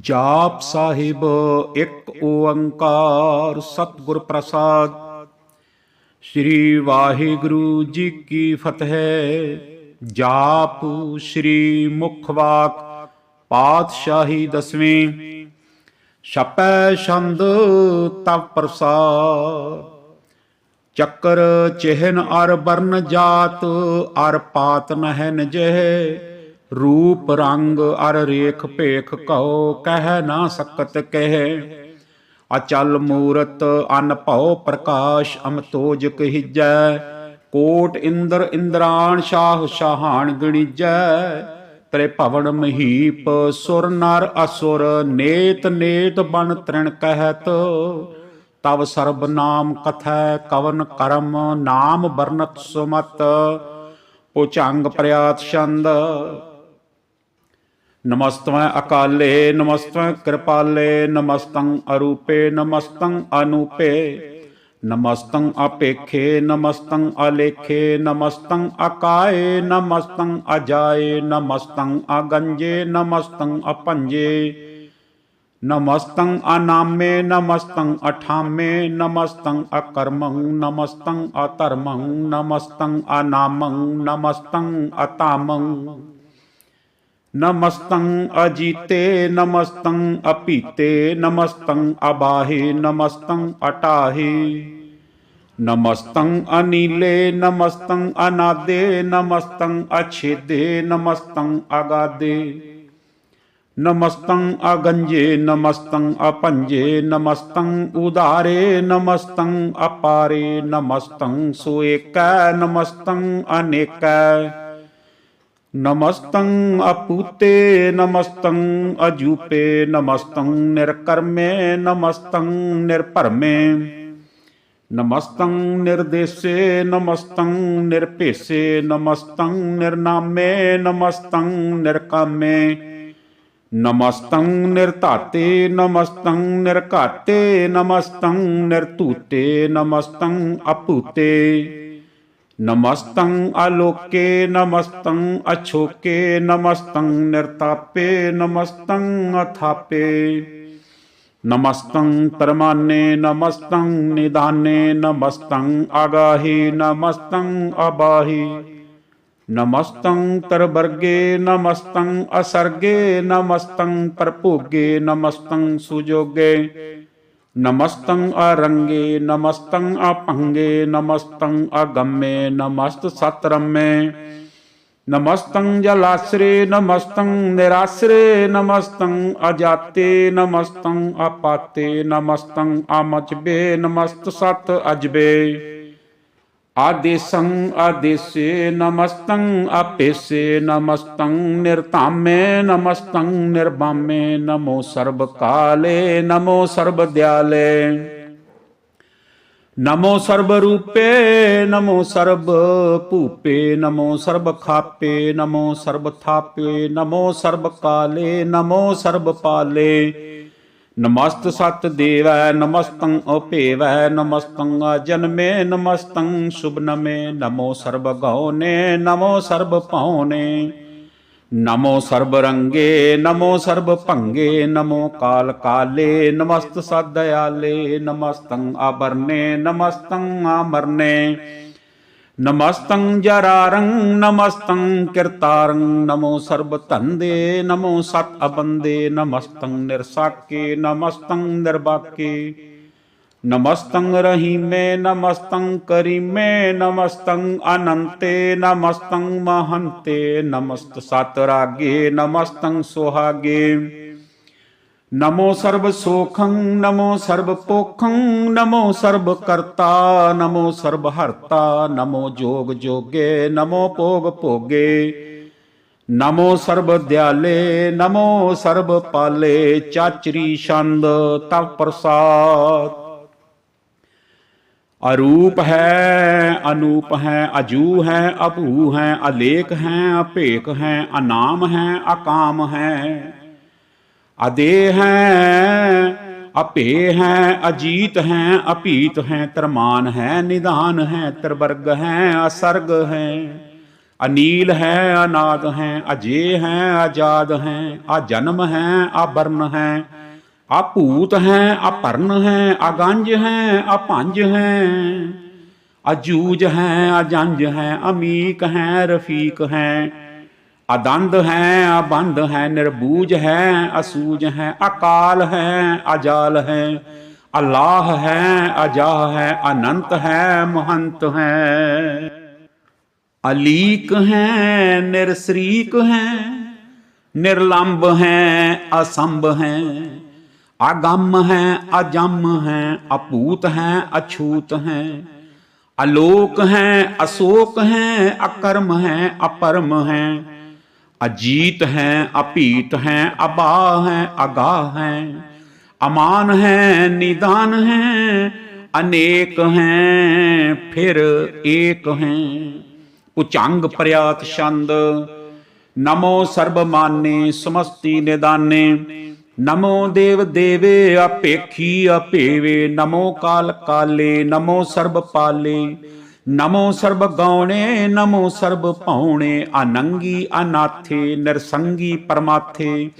ਜਾਪ ਸਾਹਿਬ ਇੱਕ ਓੰਕਾਰ ਸਤਿਗੁਰ ਪ੍ਰਸਾਦ। ਸ੍ਰੀ ਵਾਹਿਗੁਰੂ ਜੀ ਕੀ ਫਤਿਹ। ਜਾਪ ਸ੍ਰੀ ਮੁਖ ਵਾਕ ਪਾਤਸ਼ਾਹੀ ਦਸਵੀਂ। ਛਪੈ ਛੰਦ ਤਪ ਪ੍ਰਸਾਦ। ਚੱਕਰ ਚਿਹਨ ਅਰ ਬਰਨ ਜਾਤ, ਅਰ ਪਾਤ ਨਹਿ ਨਜਹਿ। ਰੂਪ ਰੰਗ ਅਰ ਰੇਖ ਭੇਖ ਕਹੋ, ਕਹਿ ਨਾ ਸਕਤ ਕਹਿ। ਅਚਲ ਮੂਰਤ ਅਨ ਪ੍ਰਕਾਸ਼ ਅਮਤੋਜ ਕਹੀਜੈ, ਕੋਟ ਇੰਦਰ ਇੰਦਰਾਣ ਸ਼ਾਹ ਸ਼ਾਹਾਨ ਗਣੀਜੈ। ਤ੍ਰੇ ਭਵਨ ਮਹੀਪ ਸੁਰ ਨਰ ਅਸੁਰ, ਨੇਤ ਨੇਤ ਬਨ ਤ੍ਰਿਣ ਕਹਿਤ। ਤਵ ਸਰਬ ਨਾਮ ਕਥੈ ਕਵਨ ਕਰਮ, ਨਾਮ ਬਰਨਤ ਸੁਮਤ। ਪੁਚੰਗ ਪ੍ਰਯਾਤ ਛੰਦ ਨਮਸਤਵੈ ਅਕਾਲੇ, ਨਮਸਤਵੈ ਕਿਰਪਾਲੇ, ਨਮਸਤੰ ਅਰੂਪੇ, ਨਮਸਤੰ ਅਨੂਪੇ, ਨਮਸਤੰ ਆਪੇਖੇ ਨਮਸਤੰ ਅਲੇਖੇ, ਨਮਸਤੰ ਅਕਾਏ, ਨਮਸਤੰ ਅਜਾਏ, ਨਮਸਤੰ ਅਗੰਜੇ, ਨਮਸਤੰ ਅਪੰਜੇ, ਨਮਸਤੰ ਅਨਾਮੇ, ਨਮਸਤੰ ਅਠਾਮੇ, ਨਮਸਤੰ ਅਕਰਮੰ, ਨਮਸਤੰ ਅਧਰਮੰ, ਨਮਸਤੰ ਅਨਾਮੰ, ਨਮਸਤੰ ਅਤਾਮੰ। ਨਮਸਤੰ ਅਜੀਤੇ, ਨਮਸਤੰ ਅਪੀਤੇ ਨਮਸਤੰ ਅਬਾਹੇ, ਨਮਸਤੰ ਅਟਾਹੇ। ਨਮਸਤੰ ਅਨੀਲੇ, ਨਮਸਤੰ ਅਨਾਦੇ, ਨਮਸਤੰ ਅਛੇਦੇ, ਨਮਸਤੰ ਅਗਾਦੇ। ਨਮਸਤੰ ਅਗੰਜੇ, ਨਮਸਤੰ ਅਪੰਜੇ, ਨਮਸਤੰ ਉਦਾਰੇ, ਨਮਸਤੰ ਅਪਾਰੇ। ਨਮਸਤੰ ਸੁਏਕੈ ਨਮਸਤੰ ਅਨੇਕੈ। ਨਮਸਤੰ ਅਪੂਤੇ ਨਮਸਤੰ, ਅਜੂਪੇ ਨਮਸਤੰ, ਨਿਰਕਰਮੇ ਨਮਸਤੰ, ਨਿਰਭਰਮੇ। ਨਮਸਤੰ ਨਿਰਦੇਸੇ ਨਮਸਤੰ, ਨਿਰਭੇਸੇ ਨਮਸਤੰ, ਨਿਰਨਾਮੇ ਨਮਸਤੰ, ਨਿਰਕਾਮੇ। ਨਮਸਤੰ ਨਿਰਧਾਤੇ ਨਮਸਤੰ, ਨਿਰਘਾਤੇ ਨਮਸਤੰ, ਨਿਰਧੂਤੇ ਨਮਸਤੰ ਅਭੂਤੇ ਨਮਸਤੰ ਆਲੋਕੇ ਨਮਸਤੰ ਅਛੋਕੇ ਨਮਸਤੰ ਨਿਰਤਾਪੇ ਨਮਸਤੰ ਅਥਾਪੇ ਨਮਸਤੰ ਪਰਮਾਨੇ ਨਮਸਤੰ ਨਿਦਾਨੇ ਨਮਸਤੰ ਆਗਾਹੀ ਨਮਸਤੰ ਅਬਾਹੀ ਨਮਸਤੰ ਤਰਬਰਗੇ ਨਮਸਤੰ ਅਸਰਗੇ ਨਮਸਤੰ ਪਰਭੋਗੇ ਨਮਸਤੰ ਸੁਜੋਗੇ ਨਮਸਤੰ ਅਰੰਗੇ ਨਮਸਤੰ ਅਪੰਗੇ ਨਮਸਤੰ ਅਗੰਮੇ ਨਮਸਤ ਸਤਰਮੇ ਨਮਸਤੰ ਜਲਾਸਰੇ ਨਮਸਤੰ ਨਿਰਾਸਰੇ ਨਮਸਤੰ ਅਜਾਤੇ ਨਮਸਤੰ ਆਪਾਤੇ ਨਮਸਤੰ ਅਮਚਬੇ ਨਮਸਤ ਸਤ ਅਜਬੇ ਆਦੇਸੰ ਆਦੇਸੇ ਨਮਸਤੰ ਆਪੇਸੇ ਨਮਸਤੰ ਨਿਰਤਾਮੇ ਨਮਸਤੰ ਨਿਰਬਾਮੇ ਨਮੋ ਸਰਬ ਕਾਲੇ, ਨਮੋ ਸਰਬ ਦਿਆਲੇ। ਨਮੋ ਸਰਬ ਰੂਪੇ, ਨਮੋ ਸਰਬ ਭੂਪੇ, ਨਮੋ ਸਰਬ ਖਾਪੇ, ਨਮੋ ਨਮਸਤ ਸਤ ਦੇਵੈ ਨਮਸਤੰ ਉਪੇਵੈ ਨਮਸਤੰ ਜਨਮੇ ਨਮਸਤੰ ਸੁਭਨਮੇ, ਨਮੋ ਸਰਬ ਗਉਨੇ ਨਮੋ ਸਰਬ ਭਉਨੇ ਨਮੋ ਸਰਬ ਰੰਗੇ, ਨਮੋ ਸਰਬ ਭੰਗੇ, ਨਮੋ ਕਾਲ ਕਾਲੇ, ਨਮਸਤ ਸਦ ਦਇਆਲੇ ਨਮਸਤੰ ਆਬਰਨੇ ਨਮਸਤੰ ਆਮਰਨੇ ਨਮਸਤੰ ਜਰਾਰੰ, ਨਮਸਤੰ ਕਿਰਤਾਰੰ, ਨਮੋ ਸਰਬ ਧੰਦੇ ਨਮੋ ਸਤ ਅਬੰਦੇ ਨਮਸਤੰ ਨਿਰਸਾਕੇ, ਨਮਸਤੰ ਨਿਰਬਾਕੇ। ਨਮਸਤੰ ਰਹੀਮੇ, ਨਮਸਤੰ ਕਰੀਮੇ, ਨਮਸਤੰ ਅਨੰਤੇ, ਨਮਸਤੰ ਮਹੰਤੇ, ਨਮਸਤ ਸਤ ਰਾਗੇ ਨਮਸਤੰ ਸੁਹਾਗੇ। ਨਮੋ ਸਰਬ ਸੋਖੰ, ਨਮੋ ਸਰਬ ਪੋਖੰ, ਨਮੋ ਸਰਬ ਕਰਤਾ, ਨਮੋ ਸਰਬ ਹਰਤਾ, ਨਮੋ ਜੋਗ ਜੋਗੇ, ਨਮੋ ਭੋਗ ਭੋਗੇ। ਨਮੋ ਸਰਬ ਦਿਆਲੇ, ਨਮੋ ਸਰਬ ਪਾਲੇ, ਚਾਚਰੀ ਛੰਦ ਤਪ ਪ੍ਰਸਾਦ। ਅਰੂਪ ਹੈ, ਅਨੂਪ ਹੈ, ਅਜੂ ਹੈ, ਅਭੂ ਹੈ, ਅਲੇਖ ਹੈ, ਅਭੇਕ ਹੈ, ਅਨਾਮ ਹੈ, ਅਕਾਮ ਹੈ। ਅਦੇ ਹੈ ਅਪੇ ਹੈ, ਅਜੀਤ ਹੈ ਅਪੀਤ ਹੈ, ਤਰਮਾਨ ਹੈ ਨਿਦਾਨ ਹੈ, ਤਰਵਰਗ ਹੈ, ਅਸਰਗ ਹੈ। ਅਨੀਲ ਹੈ, ਅਨਾਦ ਹੈ, ਅਜੇ ਹੈ ਆਜ਼ਾਦ ਹੈ ਆ ਜਨਮ ਹੈ ਆ ਬਰਨ ਹੈ। ਆ ਭੂਤ ਹੈ ਆ ਭਰਨ ਹੈ ਆ ਗੰਜ ਹੈ ਆ ਭੰਜ ਹੈ। ਅਜੂਜ ਹੈ, ਅਜੰਜ ਹੈ, ਅਮੀਕ ਹੈ, ਰਫੀਕ ਹੈ। ਅਦੰਦ ਹੈ, ਅਬੰਧ ਹੈ, ਨਿਰਬੂਜ ਹੈ, ਅਸੂਜ ਹੈ, ਅਕਾਲ ਹੈ, ਅਜਾਲ ਹੈ। ਅੱਲਾਹ ਹੈ, ਅਜਾਹ ਹੈ, ਅਨੰਤ ਹੈ, ਮਹੰਤ ਹੈ। ਅਲੀਕ ਹੈ, ਨਿਰਸਰੀਕ ਹੈ ਨਿਰਲੰਭ ਹੈ, ਅਸੰਭ ਹੈ। ਆਗੰਮ ਹੈ, ਅਜੰਮ ਹੈ, ਅਪੂਤ ਹੈ, ਅਛੂਤ ਹੈ। ਅਲੋਕ ਹੈ, ਅਸੋਕ ਹੈ, ਅਕਰਮ ਹੈ, ਅਪਰਮ ਹੈ। ਅਜੀਤ ਹੈ ਅਪੀਤ ਹੈ ਅਬਾਹ ਹੈ, ਅਗਾਹ ਹੈ, ਅਮਾਨ ਹੈ, ਨਿਦਾਨ ਹੈ, ਅਨੇਕ ਹੈ, ਫਿਰ ਏਕ ਹੈ। ਉਚੰਗ ਪ੍ਰਿਆਤ ਛੰਦ, ਨਮੋ ਸਰਬ ਮਾਨੇ ਸਮਸਤੀ ਨਿਦਾਨੇ, ਨਮੋ ਦੇਵ ਦੇਵੇ ਆਪੇਖੀ ਆਪੇਵੇ, ਨਮੋ ਕਾਲ ਕਾਲੇ, ਨਮੋ ਸਰਬ ਪਾਲੇ ਨਮੋ ਸਰਬ ਗਾਉਣੇ, ਨਮੋ ਸਰਬ ਭਾਉਣੇ ਅਨੰਗੀ ਅਨਾਥੇ, ਨਿਰਸੰਗੀ ਪਰਮਾਥੇ।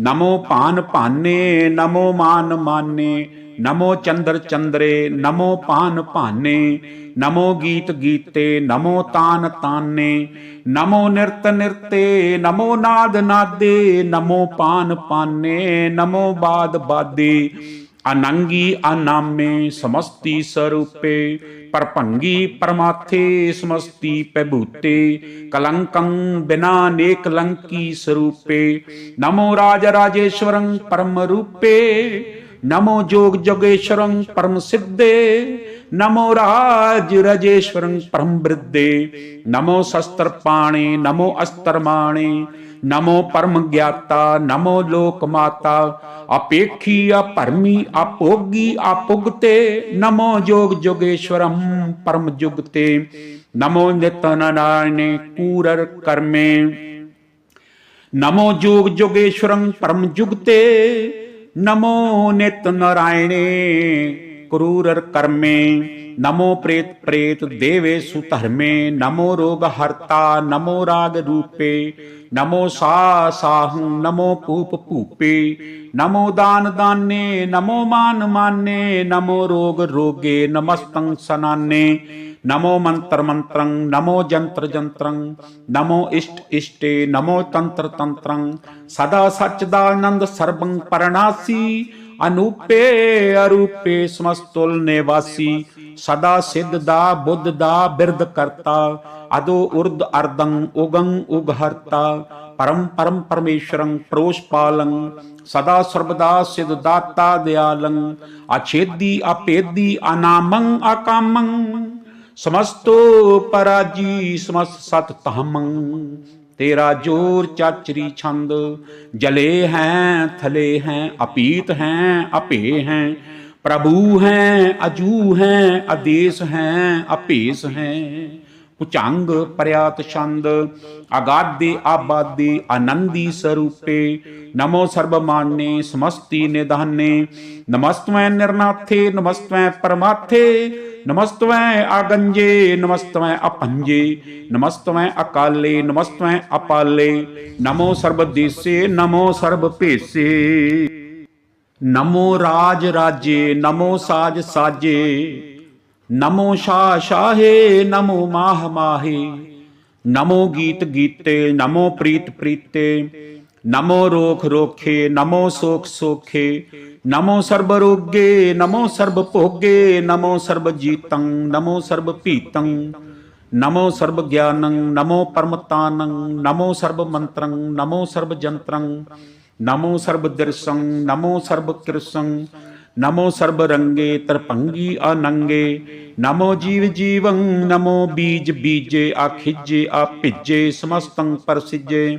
ਨਮੋ ਭਾਨ ਭਾਨੇ, ਨਮੋ ਮਾਨ ਮਾਨੇ, ਨਮੋ ਚੰਦਰ ਚੰਦਰੇ, ਨਮੋ ਪਾਨ ਭਾਨੇ। ਨਮੋ ਗੀਤ ਗੀਤੇ, ਨਮੋ ਤਾਨ ਤਾਨੇ। ਨਮੋ ਨਿਰਤ ਨਿਰਤੇ, ਨਮੋ ਨਾਦ ਨਾਦੇ, ਨਮੋ ਪਾਨ ਪਾਨੇ, ਨਮੋ ਬਾਦ ਬਾਦੇ। ਅਨੰਗੀ ਅਨਾਮੇ, ਸਮਸਤੀ ਸਰੂਪੇ। ਪਰਭੰਗੀ ਪਰਮਾਥੇ ਸਮਸਤੀ ਪੈਭੂਤੇ ਕਲੰਕੰ ਬਿਨਾ ਨੇਕ ਸਰੂਪੇ ਨਮੋ ਰਾਜ ਰਾਜੇਸ਼ਵਰੰ ਪਰਮ ਰੂਪੇ। ਨਮੋ ਜੋਗ ਜੋਗੇਸ਼ਵਰੰ ਪਰਮ ਸਿੱਧੇ ਨਮੋ ਰਾਜ ਰਜੇਸ਼ਵਰੰ ਪਰਮ ਬ੍ਰਿद्धੇ ਨਮੋ ਸ਼ਸਤਰ ਪਾਣੇ ਨਮੋ ਅਸਤਰ ਮਾਣੇ ਨਮੋ ਪਰਮ ਗਿਆਤਾ ਨਮੋ ਲੋਕ ਮਾਤਾ ਆਪੇਖੀ ਆਪਰਮੀ ਆਪੋਗੀ ਆਪੁਗਤੇ ਨਮੋ ਜੋਗ ਜੋਗੇਸ਼ਵਰੰ ਪਰਮ ਜੁਗਤੇ ਨਮੋ ਨਿਤਨਨਾਇਨੇ ਕੂਰਰ ਕਰਮੇ ਨਮੋ ਜੋਗ ਜੋਗੇਸ਼ਵਰੰ ਪਰਮ ਜੁਗਤੇ ਨਮੋ ਨਿਤ ਨਰਾਇਣੇ। ਕਰੂਰਰ ਕਰਮੇ, ਨਮੋ ਪ੍ਰੇਤ ਪ੍ਰੇਤ ਦੇਵੇ ਸੁਧਰਮੇ ਨਮੋ ਰੋਗ ਹਰਤਾ, ਨਮੋ ਰਾਗ ਰੂਪੇ, ਨਮੋ ਸਾ ਸਾਹੂ, ਨਮੋ ਭੂਪ ਭੂਪੇ, ਨਮੋ ਦਾਨ ਦਾਨੇ, ਨਮੋ ਮਾਨ ਮਾਨੇ, ਨਮੋ ਰੋਗ ਰੋਗੇ, ਨਮਸਤੰ ਸਨਾਨੇ, ਨਮੋ ਮੰਤਰ ਮੰਤਰੰ, ਨਮੋ ਜੰਤਰ ਜੰਤਰੰ, ਨਮੋ ਇਸ਼ਟ ਇਸ਼ਟੇ, ਨਮੋ ਤੰਤਰ ਤੰਤਰੰ, ਸਦਾ ਸੱਚ ਦਾ ਆਨੰਦ ਸਰਬੰ ਪਰਣਾਸੀ ਅਨੂਪੇ ਅਰੂਪੇ ਸਮਸਤੁਲ ਨਿਵਾਸੀ, ਸਦਾ ਸਿੱਧ ਦਾ, ਬੁੱਧ ਦਾ ਬਿਰਧ ਕਰਤਾ। ਅਦੋ ਉਰਦ ਅਰਦੰ ਉਗੰ ਉਗਹਰਤਾ। ਪਰਮ ਪਰਮ ਪਰਮੇਸ਼ਰੰ ਪ੍ਰੋਸ਼ਪਾਲੰ ਸਦਾ ਸਰਬਦਾ ਸਿਧ ਦਾਤਾ ਦਿਆਲੰ। ਅਛੇਦੀ ਅਪੇਦੀ ਅਨਾਮੰ ਅਕਾਮੰ, ਸਮਸਤੋ ਪਰਾਜੀ ਸਮਸਤ ਸਤ ਤਹਮੰ ਤੇਰਾ ਜੋਰ ਚਾਚਰੀ ਛੰਦ, ਜਲੇ ਹੈ, ਥਲੇ ਹੈ, ਅਪੀਤ ਹੈ, ਅਪੇ ਹੈ, ਪ੍ਰਭੂ ਹੈ, ਅਜੂ ਹੈ, ਅਦੇਸ ਹੈ, ਅਪੇਸ ਹੈ। ਪੁਚੰਗ ਪਰਿਆਤ ਛੰਦ ਅਗਾਦੇ ਆਬਾਦੇ, ਆਨੰਦੀ ਸਰੂਪੇ। ਨਮੋ ਸਰਬ ਮਾਨੇ ਸਮਸਤੀ ਨਿਧਾਨੇ। ਨਮਸਤਵੈ ਨਿਰਨਾਥੇ, ਨਮਸਤਵੈ ਪਰਮਾਥੇ। ਨਮਸਤਵੈ ਆਗੰਜੇ, ਨਮਸਤਵੈ ਅਪੰਜੇ। ਨਮਸਤਵੈ ਅਕਾਲੇ, ਨਮਸਤਵੈ ਅਪਾਲੇ। ਨਮੋ ਸਰਬ ਦੇਸੇ ਨਮੋ ਸਰਬ ਭੇਸੇ ਨਮੋ ਰਾਜ ਰਾਜੇ, ਨਮੋ ਸਾਜ ਸਾਜੇ। ਨਮੋ ਸ਼ਾ ਸ਼ਾਹੇ, ਨਮੋ ਮਾਹ ਮਾਹੇ। ਨਮੋ ਗੀਤ ਗੀਤੇ, ਨਮੋ ਪ੍ਰੀਤ ਪ੍ਰੀਤੇ। ਨਮੋ ਰੋਖ ਰੋਖੇ, ਨਮੋ ਸੋਖ ਸੋਖੇ। ਨਮੋ ਸਰਬ ਰੋਗੇ, ਨਮੋ ਸਰਬ ਭੋਗੇ। ਨਮੋ ਸਰਬ ਜੀਤੰ, ਨਮੋ ਸਰਬ ਭੀਤੰ। ਨਮੋ ਸਰਬ ਗਿਆਨੰ, ਨਮੋ ਪਰਮਤਾਨੰ। ਨਮੋ ਸਰਬ ਮੰਤਰੰ, ਨਮੋ ਸਰਬ ਜੰਤਰੰ। ਨਮੋ ਸਰਬ ਦਿਰਸੰ, ਨਮੋ ਸਰਬ ਕਿਰਸੰ। ਨਮੋ ਸਰਬ ਰੰਗੇ ਤਰਪੰਗੀ ਅਨੰਗੇ ਨਮੋ ਜੀਵ ਜੀਵੰ, ਨਮੋ ਬੀਜ ਬੀਜੇ ਆ ਖਿਜੇ ਆ ਭਿਜੇ ਸਮਸਤੰ ਪਰਸਿਜੇ।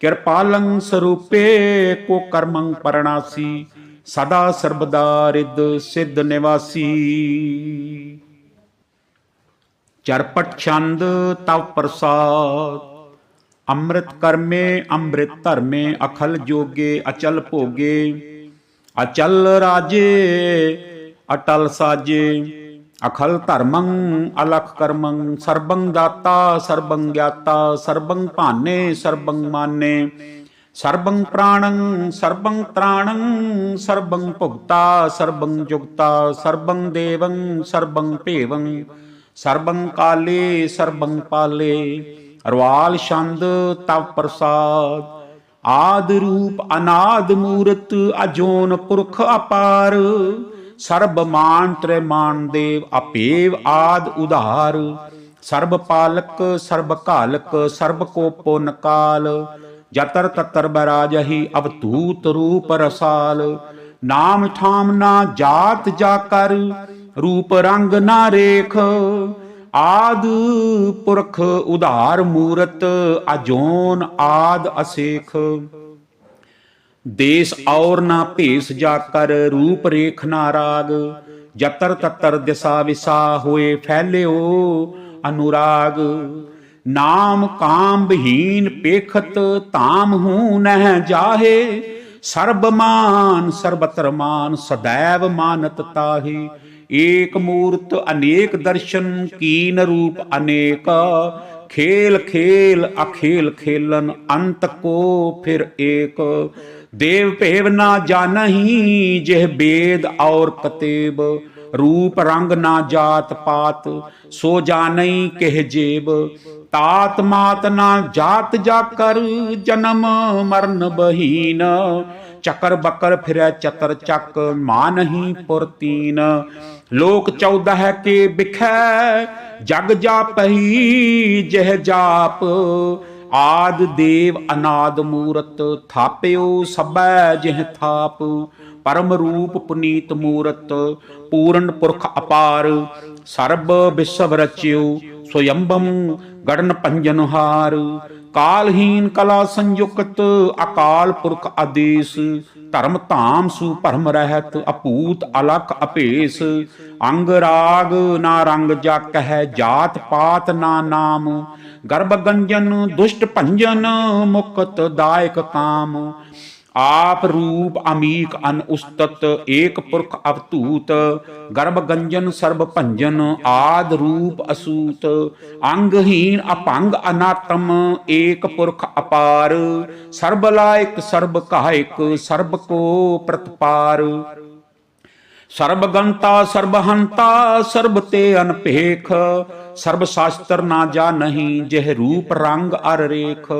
ਕਿਰਪਾਲੰ ਸਰੂਪੇ, ਕੋ ਕਰਮੰ ਪਰਣਾਸੀ, ਸਦਾ ਸਰਬਦਾ ਰਿੱਧ ਸਿੱਧ ਨਿਵਾਸੀ। ਚਰਪਟ ਛੰਦ, ਤਵ ਪ੍ਰਸਾਦ, ਅੰਮ੍ਰਿਤ ਕਰਮੇ, ਅੰਮ੍ਰਿਤ ਧਰਮੇ, ਅਖਲ ਜੋਗੇ, ਅਚਲ ਭੋਗੇ। ਅਚਲ ਰਾਜੇ, ਅਟਲ ਸਾਜੇ, ਅਖਲ ਧਰਮੰ, ਅਲਖ ਕਰਮੰ, ਸਰਬੰ ਦਾਤਾ, ਸਰਬੰ ਗਿਆਤਾ, ਸਰਬੰ ਭਾਨੇ, ਸਰਬੰ ਮਾਨੇ, ਸਰਬੰ ਪ੍ਰਾਣੰ, ਸਰਬੰ ਤ੍ਰਾਣੰ, ਸਰਬੰ ਭੁਗਤਾ, ਸਰਬੰ ਜੁਗਤਾ, ਸਰਬੰ ਦੇਵੰ, ਸਰਬੰ ਭੇਵੰ, ਸਰਬੰ ਕਾਲੇ, ਸਰਬੰ ਪਾਲੇ ਅਰਵਾਲ ਛੰਦ ਤਵ ਪ੍ਰਸਾਦ। ਆਦ ਰੂਪ ਅਨਾਦ ਮੂਰਤ ਅਜੋਨ ਪੁਰਖ ਅਪਾਰ। ਸਰਬ ਮਾਨ ਤ੍ਰੈ ਮਾਨ ਦੇਵ ਅਪੇਵ ਆਦ ਉਧਾਰ। ਸਰਬ ਪਾਲਕ, ਸਰਬ ਕਾਲਕ ਸਰਬ ਕੋ ਪੁਨ ਕਾਲ ਜਤਰ ਤਤਰ ਬਰਾਜਹੀ ਅਵਤੂਤ ਰੂਪ ਰਸਾਲ। ਨਾਮ ਠਾਮ ਨਾ ਜਾਤ ਜਾ ਕਰ, ਰੂਪ ਰੰਗ ਨਾ ਰੇਖ। ਆਦ ਪੁਰਖ ਉਧਾਰ ਮੂਰਤ ਅਜੋਨ ਆਦ ਅਸੇਖ। ਦੇਸ ਔਰ ਨਾ ਭੇਸ ਜਾ ਕਰ ਰੂਪ ਰੇਖ ਨਾ ਰਾਗ, ਜਤਰ ਤਤਰ ਦਿਸਾ ਵਿਸਾ ਹੋਏ ਫੈਲਿਓ ਅਨੁਰਾਗ। ਨਾਮ ਕਾਮ ਬਹੀਨ ਪੇਖਤ ਤਾਮ ਹੂ ਨਹਿ ਜਾਹੇ, ਸਰਬ ਮਾਨ ਸਰਬਤਰ ਮਾਨ ਸदैव ਮਾਨਤ ਤਾਹੀ। ਏਕ ਮੂਰਤ ਅਨੇਕ ਦਰਸ਼ਨ ਕੀਨ ਰੂਪ ਅਨੇਕ। ਖੇਲ ਖੇਲ, ਅਖੇਲ ਖੇਲਨ ਅੰਤ ਕੋ ਫਿਰ ਏਕ। ਦੇਵ ਭੇਵ ਨਾ ਜਾਣਹੀ, ਜਿਹ ਬੇਦ ਔਰ ਕਤੇਬ। ਰੂਪ ਰੰਗ ਨਾ ਜਾਤ ਪਾਤ, ਸੋ ਜਾਣਈ ਕਹਿ ਜੇਬ। ਤਾਤ ਮਾਤ ਨਾ ਜਾਤ ਜਾ ਕਰ, ਜਨਮ ਮਰਨ ਬਹੀਨ। ਚੱਕਰ ਬੱਕਰ ਫਿਰੈ ਚਤਰ ਚੱਕ ਮਾਨਹੀ ਪੁਰਤੀਨ। ਲੋਕ 14 ਕੇ ਬਿਖੈ ਜਗ ਜਾਪਹੀ, ਜਹ ਜਾਪ। ਆਦ ਦੇਵ ਅਨਾਦ ਮੂਰਤ, ਥਾਪਿਓ ਸਭੈ ਜਿਹ ਥਾਪ। ਪਰਮ ਰੂਪ ਪੁਨੀਤ ਮੂਰਤ, ਪੂਰਨ ਪੁਰਖ ਅਪਾਰ। ਸਰਬ ਵਿਸ਼ਵ ਰਚਿਓ ਸੋਯੰਬਮ ਗੜਨ ਪੰਜਨ ਹਾਰ। ਕਾਲਹੀਨ ਕਲਾ ਸੰਯੁਕਤ ਅਕਾਲ ਪੁਰਖ ਆਦੇਸ਼। ਧਰਮ ਧਾਮ ਸੁ ਭਰਮ ਰਹਿਤ ਅਪੂਤ ਅਲਖ ਅਪੇਸ। ਅੰਗ ਰਾਗ ਨਾ ਰੰਗ ਜਕ ਹੈ ਜਾਤ ਪਾਤ ਨਾ ਨਾਮ। ਗਰਭ ਗੰਜਨ ਦੁਸ਼ਟ ਭੰਜਨ ਮੁਕਤ ਦਾਇਕ ਕਾਮ। ਆਪ ਰੂਪ ਅਮੀਕ ਅਨ ਉਸਤਤ ਏਕ ਪੁਰਖ ਅਵਤੂਤ, ਗਰਭ ਗੰਜਨ ਸਰਬ ਭੰਜਨ ਆਦ ਰੂਪ ਅਸੂਤ ਅੰਗਹੀਨ ਅਪੰਗ ਅਨਾਤਮ ਏਕ ਪੁਰਖ ਅਪਾਰ, ਸਰਬ ਲਾਇਕ ਸਰਬ ਕਾਇਕ, ਸਰਬ ਕੋ ਪ੍ਰਤਪਾਰ। ਸਰਬ ਗੰਤਾ ਸਰਬ ਹੰਤਾ, ਸਰਬ ਤੇ ਅਨਪੇਖ ਸਰਬ ਸ਼ਾਸਤਰ ਨਾ ਜਾ ਨਹੀਂ ਜਿਹ ਰੂਪ ਰੰਗ ਅਰ ਰੇਖ।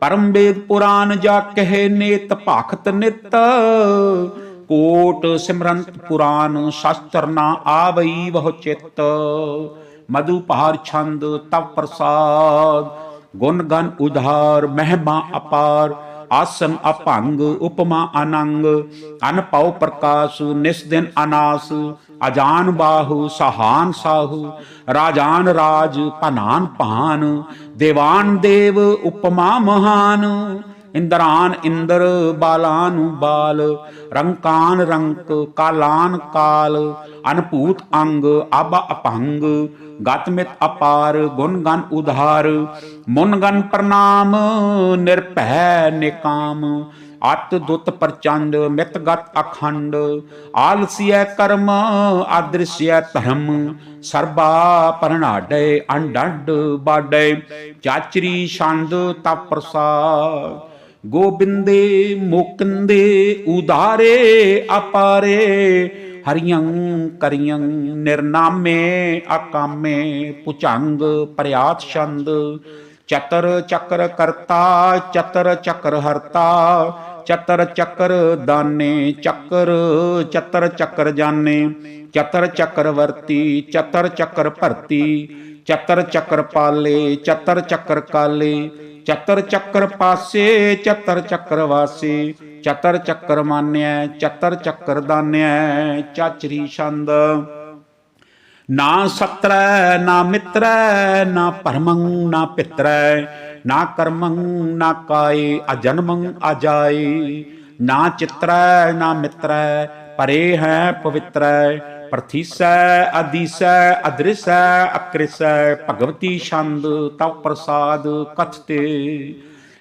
ਪਰਮ ਵੇਦ ਪੁਰਾਨ ਜਾ ਕਹੇ ਨੇਤ ਭਾਖਤ ਨਿਤ। ਕੋਟ ਸਿਮਰੰਤ ਪੁਰਾਨ ਸ਼ਾਸਤਰ ਨਾ ਆਵਈ ਬਹੁ ਚਿਤ। ਮਧੂ ਪਹਾਰ ਛੰਦ ਤਵ ਪ੍ਰਸਾਦ। ਗੁਣ ਗਨ ਉਧਾਰ ਮਹਿਮਾ ਅਪਾਰ। ਆਸਨ ਅਪੰਗ ਉਪਮਾ ਅਨੰਗ। ਅਨਪਉ ਪ੍ਰਕਾਸ਼, ਨਿਸ ਦਿਨ ਅਨਾਸ। ਅਜਾਨ ਬਾਹੂ, ਸਹਾਨ ਸਾਹੂ, ਰਾਜਾਨ ਰਾਜ ਪਨਾਨ ਭਾਨ, ਦੇਵਾਨ ਦੇਵ, ਉਪਮਾ ਮਹਾਨ, ਇੰਦਰਾਨ ਇੰਦਰ, ਬਾਲਾਨ ਬਾਲ, ਰੰਕਾਨ ਰੰਕ, ਕਾਲਾਨ ਕਾਲ ਅਨਪੂਤ ਅੰਗ ਆਬਾ ਅਪੰਗ ਗਤਮਿਤ ਅਪਾਰ, ਗੁਣ ਗਨ ਉਧਾਰ, ਮੁਨ ਗਨ ਪ੍ਰਣਾਮ, ਨਿਰਭੈ ਨਿਕਾਮ ਅਤ ਦੁੱਤ ਪ੍ਰਚੰਡ, ਮਿਤ ਗਤ ਅਖੰਡ ਆਲਸੀਐ ਕਰਮ ਆਦ੍ਰਿਸ਼ਯ ਧਰਮ, ਸਰਬਾ ਪਰਣਾਡੇ ਅੰਡੰਡ ਬਾਡੇ, ਚਾਚਰੀ ਛੰਦ ਤਪ ਪ੍ਰਸਾਦ, ਗੋਬਿੰਦੇ ਮੁਕੰਦੇ ਉਦਾਰੇ ਅਪਾਰੇ, ਹਰੀਆਂ ਕਰੀਆਂ ਨਿਰਨਾਮੇ ਆਕਾਮੇ ਪੁਚੰਗ ਪ੍ਰਿਆਤ ਛੰਦ, ਚਤਰ ਚੱਕਰ ਕਰਤਾ, ਚਤਰ ਚੱਕਰ ਹਰਤਾ ਚਤਰ ਚੱਕਰ ਦਾਨੇ ਚੱਕਰ ਚਤਰ ਚੱਕਰ ਜਾਣੇ ਚਤਰ ਚੱਕਰ ਵਰਤੀ ਚਤਰ ਚੱਕਰ ਭਰਤੀ ਚਤਰ ਚੱਕਰ ਪਾਲੇ ਚਤਰ ਚੱਕਰ ਕਾਲੇ ਚਤਰ ਚੱਕਰ ਪਾਸੇ ਚਤਰ ਚੱਕਰ ਵਾਸੇ ਚਤਰ ਚੱਕਰ ਮਾਨਿਆ ਚਤਰ ਚੱਕਰ ਦਾਨਿਆ ਚਾਚਰੀ ਛੰਦ ਨਾ ਸਤਰੈ ਨਾ ਮਿੱਤਰੈ ਨਾ ਪਰਮੰ ਨਾ ਪਿਤਰੈ ਨਾ ਕਰਮੰ, ਨਾ ਕਾਏ, ਅਜਨਮੰ ਅਜਾਏ। ਨਾ ਚਿਤਰੈ, ਨਾ ਮਿੱਤਰੈ, ਪਰੇ ਹੈ ਪਵਿੱਤਰੈ। ਪ੍ਰਥੀਸੈ ਅਦੀਸੈ ਅਦ੍ਰਿਸੈ, ਅਕ੍ਰਿਸੈ, ਭਗਵਤੀ ਛੰਦ, ਤਵ ਪ੍ਰਸਾਦ ਕਥਤੇ।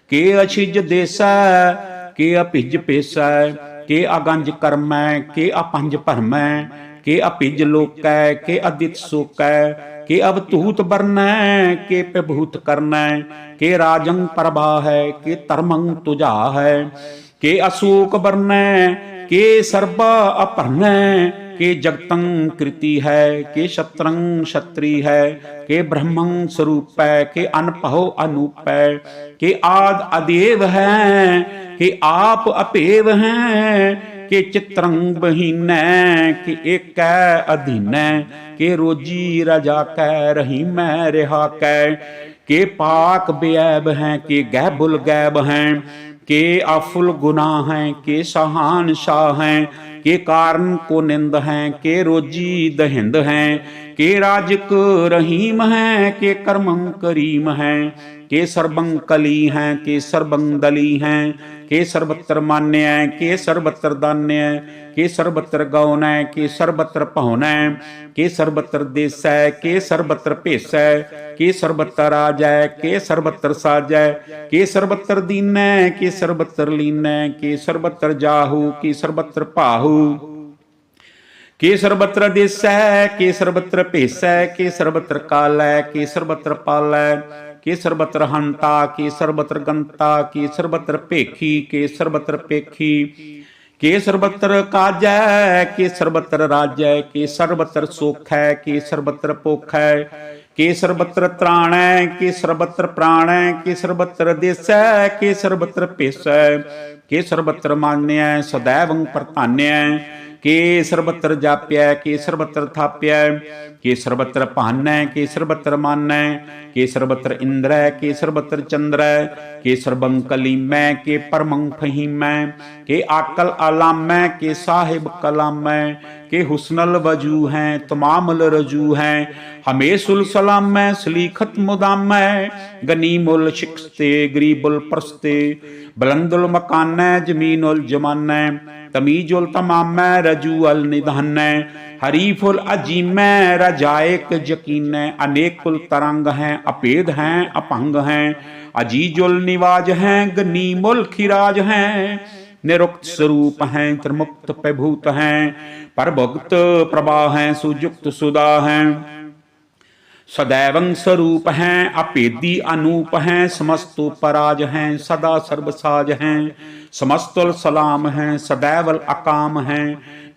ਕੇ ਅਛਿਜ ਦੇਸੈ, ਕੇ ਅਭਿਜ ਪੇਸੈ, ਕੇ ਅਗੰਜ ਕਰਮੈ, ਕੇ ਅਪੰਜ ਭਰਮੈ, ਕੇ ਅਭਿਜ ਲੋਕੈ, ਕੇ ਅਦਿਤ ਸੋਕੈ। ਕੇ ਅਵਤੂਤ ਬਰਨੈ, ਕੇ ਪ੍ਰਭੂਤ ਕਰਨੈ, ਕੇ ਰਾਜੰ ਪ੍ਰਭਾ ਹੈ ਕੇ ਧਰਮੰ ਤੁਜਾ ਹੈ ਕੇ ਅਸੂਕ ਬਰਨੈ, ਕੇ ਸਰਬਾ ਅਪਰਨੈ, ਕੇ ਜਗਤੰ ਕ੍ਰਿਤੀ ਹੈ, ਕੇ ਸ਼ਤਰੰ ਛਤਰੀ ਹੈ, ਕੇ ਬ੍ਰਹਮੰ ਸਰੂਪੈ, ਕੇ ਅਨਭਉ ਅਨੂਪੈ, ਕੇ ਆਦ ਅਦੇਵ ਹੈ, ਕੇ ਆਪ ਅਪੇਵ ਹੈ ਕਿ ਚਿਤਰੰ ਬਹੀਨੈ, ਕਿ ਏਕੈ ਅਧੀਨੈ, ਕਿ ਰੋਜੀ ਰਜਾ ਕੈ ਰਹੀ ਮੈਂ ਰਹਾ ਕੈ। ਕਿ ਪਾਕ ਬੇਅਬ ਹੈ, ਕਿ ਗੈਬੁਲ ਗੈਬ ਹੈ, ਕਿ ਆਫੁਲ ਗੁਨਾਹ ਹੈ, ਕਿ ਸਹਾਨ ਸ਼ਾਹ ਹੈ, ਕਿ ਕਾਰਨ ਕੋ ਨਿੰਦ ਹੈ, ਕਿ ਰੋਜੀ ਦਹਿੰਦ ਹੈ। ਕਿ ਰਾਜਕ ਰਹੀਮ ਹੈ, ਕਿ ਕਰਮੰ ਕਰੀਮ ਹੈ, ਕੇ ਸਰਬੰ ਕਲੀ ਹੈ, ਕੇ ਸਰਬੰ ਦਲੀ ਹੈ। ਕੇ ਸਰਬਤਰ ਮਾਨਿਆ ਕੇ ਸਰਬਤਰ ਦਾਨਿਆ ਕੇ ਸਰਬਤਰ ਗਾਉਣਾ ਕੇ ਸਰਬਤਰ ਭਾਉਣਾ ਕੇ ਸਰਬਤਰ ਦੇਸੈ ਕੇ ਸਰਬਤਰ ਭੇਸੈ ਕੇ ਸਰਬਤਰ ਰਾਜੈ ਕੇ ਸਰਬਤਰ ਸਾਜੈ ਕੇ ਸਰਬਤਰ ਦੀਨੈ ਕੇ ਸਰਬਤਰ ਲੀਨੈ ਕੇ ਸਰਬਤਰ ਜਾਹੂ ਕੇ ਸਰਬਤਰ ਭਾਹੂ ਕੇ ਸਰਬਤਰ ਦੇਸੈ ਕੇ ਸਰਬਤਰ ਭੇਸੈ ਕੇ ਸਰਬਤਰ ਕਾਲੈ ਕੇ ਸਰਬਤਰ ਪਾਲੈ ਕੇ ਸਰਬਤਰ ਹੰਤਾ ਕੇ ਸਰਬਤਰ ਗੰਤਾ ਕੇ ਸਰਬਤਰ ਭੇਖੀ ਕੇ ਸਰਬਤਰ ਪੇਖੀ ਕੇ ਸਰਬਤਰ ਕਾਜੈ ਕੇ ਸਰਬਤਰ ਰਾਜੈ ਕੇ ਸਰਬਤਰ ਸੋਖੈ ਕੇ ਸਰਬਤਰ ਪੋਖੈ ਕੇ ਸਰਬਤਰ ਤ੍ਰਾਣੈ ਕੇ ਸਰਬਤਰ ਪ੍ਰਾਣੈ ਕੇ ਸਰਬਤਰ ਦੇਸੈ ਕੇ ਸਰਬਤਰ ਭੇਸੈ ਕੇ ਸਰਬਤਰ ਮਾਨਿਐ ਸदैवੰ ਪ੍ਰਧਾਨਿਐ ਕੇ ਸਰਬਤਰ ਜਾਪਿਆ ਕੇ ਸਰਬੱਤਰ ਥਾਪਿਆ ਕੇ ਸਰਬਤਰ ਭਾਨੈ ਕੇ ਸਰਬਤਰ ਮਾਨੈ ਕੇ ਸਰਬਤਰ ਇੰਦਰੈ ਕੇ ਸਰਬਤਰ ਚੰਦਰੈ ਕੇ ਸਰਬੰ ਕਲੀਮੈ ਕੇ ਪਰਮੰ ਫਹੀਮੈ ਕੇ ਆਕਲ ਆਲਾਮੈ, ਕੇ ਸਾਹਿਬ ਕਲਾਮੈ ਕੇ ਹੁਸਨਲ ਵਜੂ ਹੈ, ਤਮਾਮਲ ਰਜੂ ਹੈ। ਹਮੇਸੁਲ ਸਲਾਮੈ ਸਲੀਖਤ ਮੁਦਾਮੈ ਗਨੀਮੁਲ ਸ਼ਿਕਸਤੇ ਗਰੀਬੁਲ ਪ੍ਰਸਤੇ ਬਲੰਦੁਲ ਮਕਾਨੈ, ਜ਼ਮੀਨੁਲ ਜਮਾਨੈ। ਤਮੀਜੁਲ ਤਮਾਮੈ, ਰਜੂਅਲ ਨਿਧਾਨੈ। ਹਰੀਫੁਲ ਅਜੀਮੈ, ਰਜਾਇਕ ਯਕੀਨੈ। ਅਨੇਕੁਲ ਤਰੰਗ ਹੈ ਅਪੇਦ ਹੈ, ਅਪੰਗ ਹੈ। ਅਜੀਜੁਲ ਨਿਵਾਜ ਹੈ ਗਨੀਮੁਲ ਖਿਰਾਜ ਹੈ। निरुक्त स्वरूप हैं त्रिमुक्त प्रभूत हैं परभुक्त प्रवाह हैं सुयुक्त सुदा हैं सदैव स्वरूप हैं अपेदी अनूप हैं समस्त पराज हैं सदा सर्वसाज हैं समस्तल सलाम हैं सदैवल अकाम हैं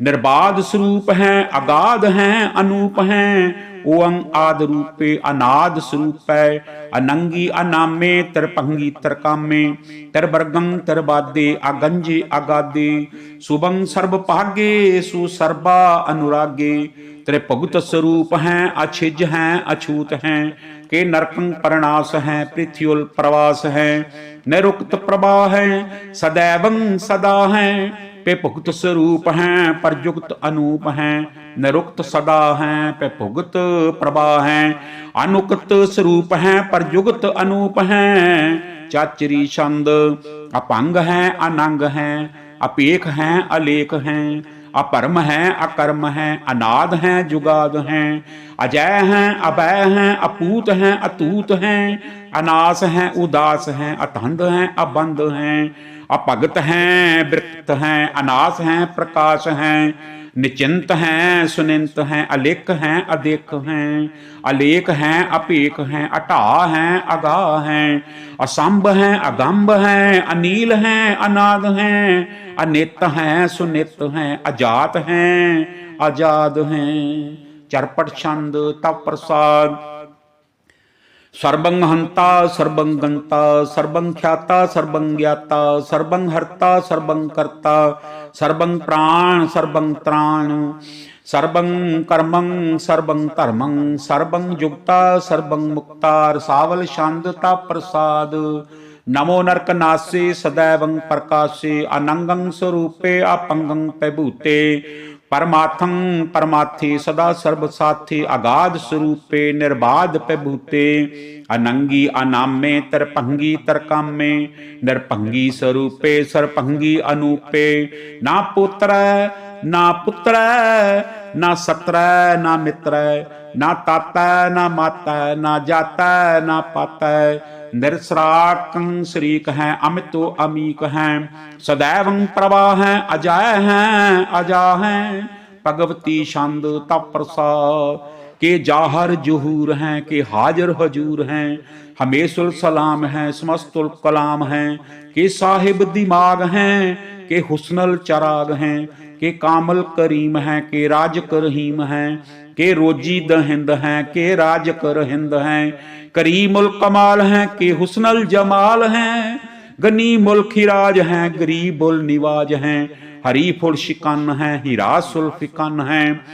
निर्बाध स्वरूप हैं अगाध हैं अनूप हैं ਓੰ ਆਦ ਰੂਪੇ ਅਨਾਦ ਸਰੂਪੈ, ਅਨੰਗੀ ਅਨਾਮੇ ਤਰਪੰਗੀ ਤਰਕਾਮੇ ਤਰਬਰਗੰ ਤਰਬਾਦੇ ਅਗੰਜੇ ਅਗਾਦੇ ਸੁਬੰ ਸਰਬ ਭਾਗੇ ਸੁ ਸਰਬਾ ਅਨੁਰਾਗੇ, ਤੇਰੇ ਭਗਤ ਸਰੂਪ ਹੈ, ਅਛਿਜ ਹੈ, ਅਛੂਤ ਹੈ, ਕੇ ਨਰਕੰ ਪਰਨਾਸ ਹੈ ਪ੍ਰਿਥਿਉਲ ਪ੍ਰਵਾਸ ਹੈ, ਨਿਰੁਕਤ ਪ੍ਰਵਾਹ ਹੈ ਸदैवੰ ਸਦਾ ਹੈ ਭੁਗਤ ਸਰੂਪ ਹੈ ਪਰਜੁਗਤ ਅਨੂਪ ਹੈ, ਨਿਰੁਕਤ ਸਦਾ ਹੈ, ਪੇ ਭੁਗਤ ਪ੍ਰਭਾ ਹੈ। ਅਨੁਕਤ ਸਰੂਪ ਹੈ ਪਰਜੁਗਤ ਅਨੂਪ ਹੈ। ਚਾਚਰੀ ਛੰਦ, ਅਪੰਗ ਹੈ, ਅਨੰਗ ਹੈ, ਅਪੇਖ ਹੈ, ਅਲੇਖ ਹੈ। ਅਪਰਮ ਹੈ, ਅਕਰਮ ਹੈ, ਅਨਾਦ ਹੈ, ਜੁਗਾਦ ਹੈ। ਅਜੈ ਹੈ ਅਬੈ ਹੈ, ਅਪੂਤ ਹੈ, ਅਤੂਤ ਹੈ। ਅਨਾਸ ਹੈ, ਉਦਾਸ ਹੈ, ਅਤੰਦ ਹੈ ਅਬੰਦ ਹੈ। ਅਭਗਤ ਹੈ, ਬਿਰਕਤ ਹੈ, ਅਨਾਸ ਹੈ, ਪ੍ਰਕਾਸ਼ ਹੈ, ਨਿਚਿੰਤ ਹੈ, ਸੁਨਿੰਤ ਹੈ, ਅਲੇਖ ਹੈ, ਅਦੇਖ ਹੈ, ਅਲੇਖ ਹੈ ਅਪੇਖ ਹੈ, ਅਟਾ ਹੈ, ਅਗਾ ਹੈ, ਅਸੰਭ ਹੈ, ਅਗੰਭ ਹੈ, ਅਨੀਲ ਹੈ, ਅਨਾਦ ਹੈ, ਅਨਿਤ ਹੈ, ਸੁਨਿਤ ਹੈ, ਅਜਾਤ ਹੈ ਆਜ਼ਾਦ ਹੈ, ਚਰਪਟ ਛੰਦ ਤਪ ਪ੍ਰਸਾਦ। ਸਰਬੰ ਹੰਤਾ, ਸਰਬੰ ਗੰਤਾ, ਸਰਬੰ ਖਿਆਤਾ, ਸਰਬੰ ਗਿਆਤਾ, ਸਰਬੰ ਹਰਤਾ, ਸਰਬੰ ਕਰਤਾ, ਸਰਬੰ ਪ੍ਰਾਣ, ਸਰਬੰ ਤ੍ਰਾਣ, ਸਰਬੰ ਕਰਮੰ, ਸਰਬੰ ਧਰਮੰ, ਸਰਬੰ ਜੁਗਤਾ, ਸਰਬੰ ਮੁਕਤਾ ਰਸਾਵਲ ਛੰਦ ਪ੍ਰਸਾਦ, ਨਮੋ ਨਰਕ ਨਾਸੇ ਸदैवं ਪ੍ਰਕਾਸ਼ੇ, ਅਨੰਗੰ ਸਰੂਪੇ, ਆਪੰਗੰ ਪੈਭੂਤੇ ਪਰਮਾਥੰ ਪਰਮਾਥੀ ਸਦਾ ਸਰਬ ਸਾਥੀ ਅਗਾਧ ਸਰੂਪੇ ਨਿਰਬਾਧ ਪ੍ਰਭੂਤੇ ਅਨੰਗੀ ਅਨਾਮੇ ਤਰਪੰਗੀ ਤਰਕਾਮੇ। ਨਿਰਪੰਗੀ ਸਰੂਪੇ ਸਰਪੰਗੀ ਅਨੂਪੇ। ਨਾ ਪੁੱਤਰੈ, ਨਾ ਪੁੱਤਰ, ਨਾ ਸਤਰ, ਨਾ ਮਿੱਤਰ। ਨਾ ਤਾਤਾ, ਨਾ ਮਾਤਾ, ਨਾ ਜਾਤੈ, ਨਾ ਪਾਤਾ। ਨਿਰਸਰਾਕੰ ਸਰੀਕ ਹੈ ਅਮਿਤੋ ਅਮੀਕ ਹੈ ਸਦੈਵੰ ਪ੍ਰਵਾਹ ਹੈ ਅਜਾਇ ਹੈ ਅਜਾ ਹੈ ਭਗਵਤੀ ਛੰਦ ਤਪਰਸਾ के जाहर जहूर हैं के हाजर हजूर हैं हमेशुल सलाम हैं समस्तुल कलाम हैं के साहिब दिमाग हैं के हुसनल चराग हैं के कामल करीम हैं के राज करहीम हैं के रोजी दहिंद हैं के राज करहिंद हैं करीमुल कमाल हैं, के हुसनल जमाल हैं। गनीमुल खिराज हैं, गरीबुल निवाज हैं। हरीफुल शिकन हैं, हिरासुल फिकन हैं।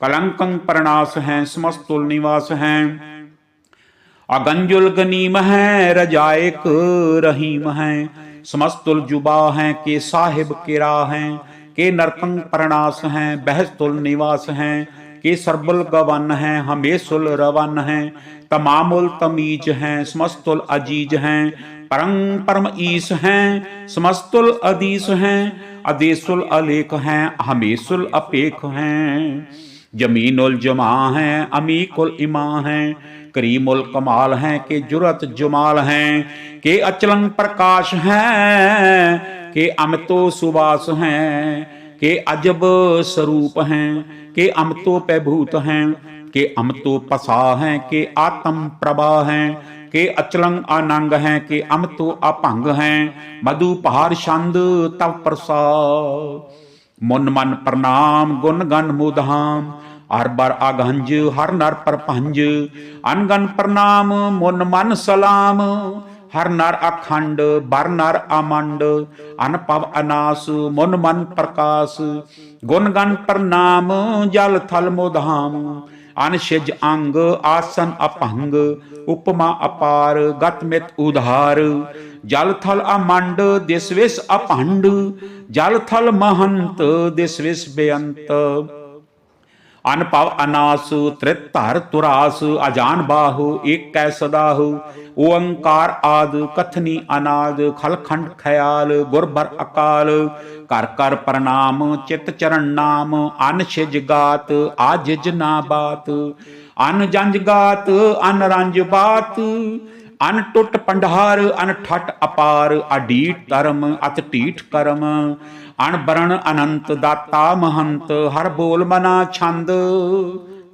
कलंकं प्रणास हैं, समस्तुल निवास हैं। अगंजुल गनीम हैं रजायक रहीम हैं। समस्तुल जुबा हैं, के साहिब किरा हैं। के नरकंग प्रणास हैं, बहस्तुल निवास हैं। के सरबुल गवन हैं हमेशुल रवन हैं। तमामुल तमीज हैं समस्तुल अजीज हैं परंग परम ईस हैं समस्तुल अदीस हैं अदेसुल अलेख हैं हमेशुल अपेख हैं जमीनुल जमा हैं अमीकुल इमा हैं करीमुल कमाल हैं के जुरत जुमाल हैं के अचलंग प्रकाश हैं के अमतो सुबास हैं के अजब स्वरूप हैं के अमतो पैभूत हैं के अमतो पसा हैं के आत्म प्रभा हैं के अचलंग अनंग हैं के अमतो अपंग हैं मधु पहाड़ छंद तव प्रसाद ਮੁਨ ਮਨ ਪ੍ਰਣਾਮ ਗੁਣ ਗਨ ਮੁਧਾਮ ਹਰ ਬਰ ਅਗੰਜ ਹਰ ਨਰ ਪਰਪੰਜ ਅਨਗਨ ਪ੍ਰਣਾਮ ਮੁਨ ਮਨ ਸਲਾਮ ਹਰ ਨਰ ਅਖੰਡ ਬਰ ਨਰ ਅਮੰਡ ਅਨਪਵ ਅਨਾਸ ਮੁਨ ਮਨ ਪ੍ਰਕਾਸ਼ ਗੁਣ ਗਨ ਪ੍ਰਣਾਮ ਜਲ ਥਲ ਮੁਧਾਮ ਅਨਸ਼ਿਜ ਅੰਗ, ਆਸਨ ਅਪੰਗ, ਉਪਮਾ ਅਪਾਰ, ਗਤ ਮਿਤ ਉਧਾਰ। ਜਲ ਥਲ ਅਮੰਡ, ਦਿਸ ਵਿਸ ਅਪੰਡ ਜਲ ਥਲ ਮਹੰਤ ਦਿਸਵਿਸ ਬੇਅੰਤ। ਅਨਪਵ ਅਨਾਸ, ਤ੍ਰਿਤ ਧਰ ਤੁਰਾਸ, ਅਜਾਨ ਬਾਹੂ, ਏਕ ਕੈ ਸਦਾਹੂ। ਓੰਕਾਰ ਆਦ ਕਥਨੀ ਅਨਾਦ, ਖਲਖੰਡ ਖਿਆਲ ਗੁਰਬਰ ਅਕਾਲ। ਕਰ ਕਰ ਪ੍ਰਣਾਮ, ਚਿਤ ਚਰਨ ਨਾਮ, ਅਨ ਛਿਜ ਗਾਤ ਆਜਿਜ ਨਾ ਬਾਤ। ਅਨ ਜੰਜ ਗਾਤ, ਅਨ ਰੰਜ ਬਾਤ। ਅਨ ਟੁੱਟ ਪੰਡਾਰ ਅਨ ਠਟ ਅਪਾਰ, ਅਡੀਟ ਧਰਮ ਅਤ ਢੀਠ ਕਰਮ। ਅਣਬਰਣ ਅਨੰਤ ਦਾਤਾ ਮਹੰਤ, ਹਰ ਬੋਲ ਮਨਾ ਛੰਦ।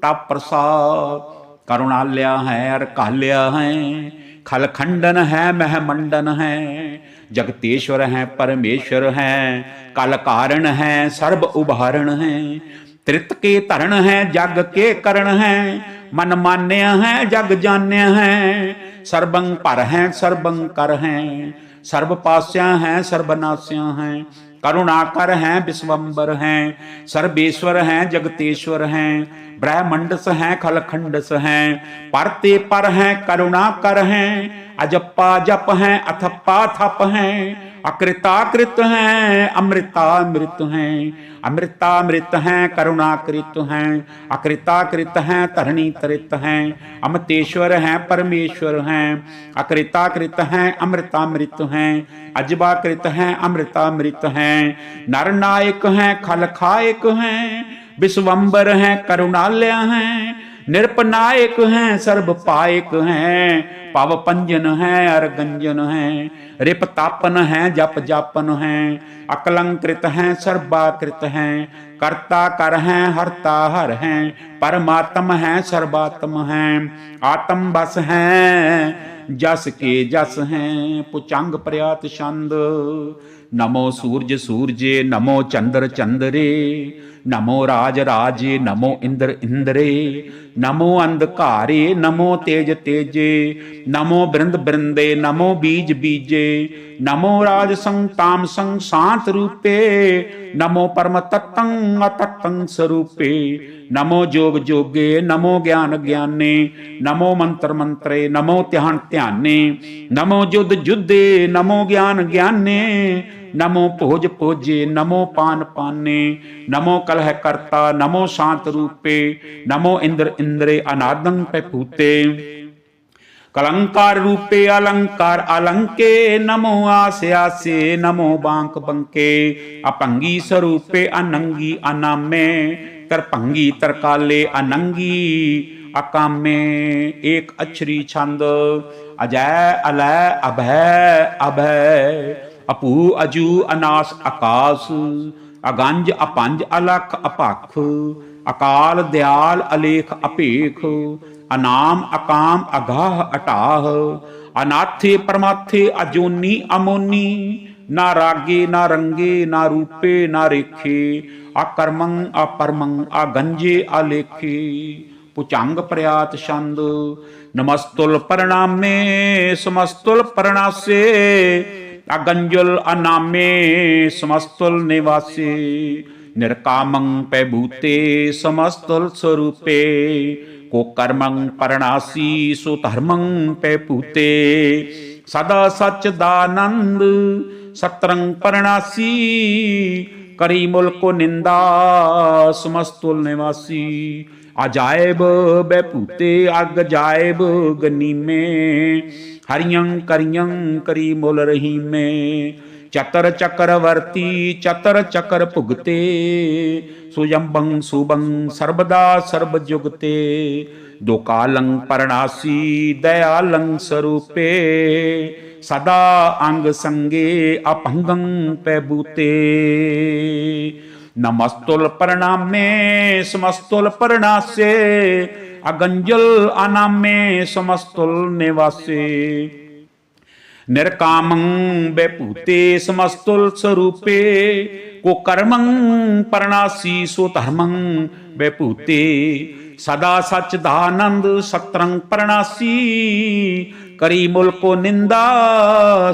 ਤਪ ਪ੍ਰਸਾਦ, ਕਰੁਣਾਲਿਆ ਹੈ, ਅਰ ਕਾਲਿਆ ਹੈ ਖਲ ਖੰਡਨ ਹੈ ਮਹਿ ਮੰਡਨ ਹੈ। ਜਗਤੇਸ਼ਵਰ ਹੈ ਪਰਮੇਸ਼ਰ ਹੈ, ਕਲ ਕਾਰਣ ਹੈ, ਸਰਬ ਉਭਾਰਣ ਹੈ। ਤ੍ਰਿਤ ਕੇ ਧਰਣ ਹੈ, ਜਗ ਕੇ ਕਰਨ ਹੈ। ਮਨ ਮਾਨਿਆ ਹੈ, ਜਗ ਜਾਣਿਆ ਹੈ। ਸਰਬੰਗ ਪਰ ਹੈ, ਸਰਬੰ ਕਰ ਹੈ। ਸਰਬ ਪਾਸਿਆ ਹੈ ਸਰਬਨਾਸਿਆ ਹੈ। करुणा कर हैं विश्वम्बर हैं सर्वेश्वर हैं जगतेश्वर हैं ब्रह्मंडस हैं, खलखंडस हैं, परते पर हैं, करुणा कर हैं, अजप्पा जप हैं, अथप्पा थप हैं, अकृताकृत हैं, अमृतामृत हैं अमृतामृत हैं, करुणाकृत हैं, अकृताकृत हैं तरणी तरित हैं, अमतेश्वर हैं, परमेश्वर हैं, अकृताकृत हैं, अमृतामृत हैं, अजबाकृत हैं, अमृतामृत हैं नर नायक हैं, खलखायक हैं विश्वम्बर हैं करुणालय हैं निरपनायक हैं सर्व पायक हैं पव पंजन हैं अरगंजन हैं रिप तापन हैं जप जापन हैं अकलंकृत हैं सर्वाकृत हैं कर्ता कर हैं हरता हर हैं परमात्म हैं सर्वात्म हैं आत्म बस हैं जस के जस हैं पुचंग प्रयात छंद नमो सूरज सूरजे नमो चंद्र चंद्रे ਨਮੋ ਰਾਜ ਰਾਜੇ ਨਮੋ ਇੰਦਰ ਇੰਦਰੇ ਨਮੋ ਅੰਧਕਾਰੇ ਨਮੋ ਤੇਜ ਤੇਜੇ ਨਮੋ ਬ੍ਰਿੰਦ ਬ੍ਰਿੰਦੇ ਨਮੋ ਬੀਜ ਬੀਜੇ ਨਮੋ ਰਾਜ ਸੰਤਾਮ ਸੰਸਾਂਤ ਰੂਪੇ ਨਮੋ ਪਰਮ ਤਤੰ ਅਤਤੰ ਸਰੂਪੇ ਨਮੋ ਜੋਗ ਜੋਗੇ ਨਮੋ ਗਿਆਨ ਗਿਆਨੇ ਨਮੋ ਮੰਤਰ ਮੰਤਰੇ ਨਮੋ ਧਿਆਨ ਧਿਆਨੇ ਨਮੋ ਜੁਦ ਜੁਦੇ ਨਮੋ ਗਿਆਨ ਗਿਆਨੇ नमो भोज भोजे नमो पान पाने, नमो कलह करता, नमो शांत रूपे, नमो इंद्र इंद्रे अनादं पे कलंकार रूपे अलंकार अलंके, नमो आसे आसे, नमो बांक बंके। अपंगी स्वरूपे अनंगी अनामे तरपंगी तरकाले अनंगी अकामे। एक अक्षरी छंद, अजय, अलय, अभय अभय। ਅਪੂ ਅਜੂ ਅਨਾਸ ਆਕਾਸ ਅਗੰਜ ਅਪੰਜ ਅਲਖ ਅਪਖ, ਅਕਾਲ ਦਿਆਲ ਅਲੇਖ ਅਪੇਖ, ਅਨਾਮ ਅਕਾਮ ਅਗਾਹ ਅਟਾਹ, ਅਨਾਥੇ ਪਰਮਾਥੇ ਅਜੋਨੀ ਅਮੋਨੀ, ਨਾ ਰਾਗੇ, ਨਾ ਰੰਗੇ, ਨਾ ਰੂਪੇ, ਨਾ ਰੇਖੇ, ਅਕਰਮੰ ਅਪਰਮੰ ਅਗੰਜੇ ਅਲੇਖੇ। ਪੁਚੰਗ ਪ੍ਰਿਆਤ ਛੰਦ, ਨਮਸਤੁਲ ਪਰਣਾਮੇ, ਸਮਸਤੁਲ ਪਰਣਾਸੇ ਅਗੰਜੁਲ ਅਨਾਮੇ ਸਮਸਤੁਲ ਨਿਵਾਸੇ, ਨਿਰਕਾਮੰ ਪੈ ਭੂਤੇ ਸਮਸਤੁਲ ਸਰੂਪੇ, ਕੋ ਕਰਮੰ ਪਰਣਾਸੀ, ਸੋ ਧਰਮੰ ਪੈ ਭੂਤੇ ਸਦਾ ਸਚ ਦਾਨੰਦ ਸਤਰੰ ਪਰਣਾਸੀ, ਕਰੀ ਮੁਲਕੋ ਨਿੰਦਾ, ਸਮਸਤੁਲ ਨਿਵਾਸੀ। ਅਜਾਇਬ ਬੈਭੂਤੇ ਅਗ ਜਾਇਬ ਗਨੀਮੇ, ਹਰੀਆਂ ਕਰੀਆਂ ਕਰੀ ਮੁਲ ਰਹੀਮੇ। ਚਤਰ ਚੱਕਰਵਰਤੀ ਚਤਰ ਚਕਰ ਭੁਗਤੇ ਸੁਯੰਬੰ ਸੁਬੰ ਸਰਬਦਾ ਸਰਬ ਜੁਗਤੇ। ਦੁਕਾਲੰ ਪਰਣਾਸੀ ਦਇਆਲੰ ਸਰੂਪੇ, ਸਦਾ ਅੰਗ ਸੰਗੇ ਅਪੰਗੰ ਪੈ ਬੂਤੇ। ਨਮਸਤੁਲ ਪ੍ਰਣਾਮੇ ਸਮਸਤੁਲ ਪ੍ਰਣਾਸੇ ਅਗੰਜਲ ਅਨਾਮੇ ਸਮਸਤੁਲ ਨਿਵਾਸੇ ਨਿਰਕਾਮੰ ਬੇਭੂਤੇ ਸਮਸਤੁਲ ਸਰੂਪੇ ਕੋ ਕਰਮੰ ਪਰਣਾਸੀ ਸੋ ਧਰਮੰ ਬੇਭੂਤੇ ਸਦਾ ਸਚ ਦਾਨੰਦ ਸਤਰੰ ਪਰਣਾਸੀ ਕਰੀ ਮੁਲਕੋ ਨਿੰਦਾ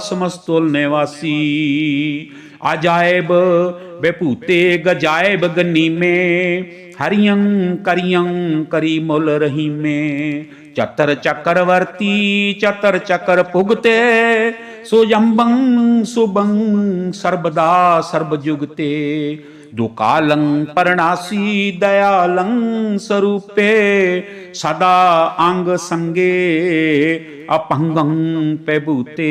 ਸਮਸਤੁਲ ਨਿਵਾਸੀ ਅਜਾਇਬ, ਬੇਭੂਤੇ ਗਜਾਇਬ ਗਨੀਮੇ ਹਰੀਆਂ ਕਰੀਆਂ ਕਰੀ ਮੁਲ ਰਹੀਮੇ। ਚਤਰ ਚੱਕਰਵਰਤੀ ਚਤਰ ਚੱਕਰ ਭੁਗਤੇ, ਸੁਯੰਬੰ ਜੰਬੰ ਸੁਬੰ ਸਰਬਦਾ ਸਰਬ ਜੁਗਤੇ ਦੁਕਾਲੰ ਪਰਣਾਸੀ ਦਇਆਲੰ ਸਰੂਪੇ, ਸਦਾ ਅੰਗ ਸੰਗੇ ਅਪੰਗੰ ਪੈਭੂਤੇ।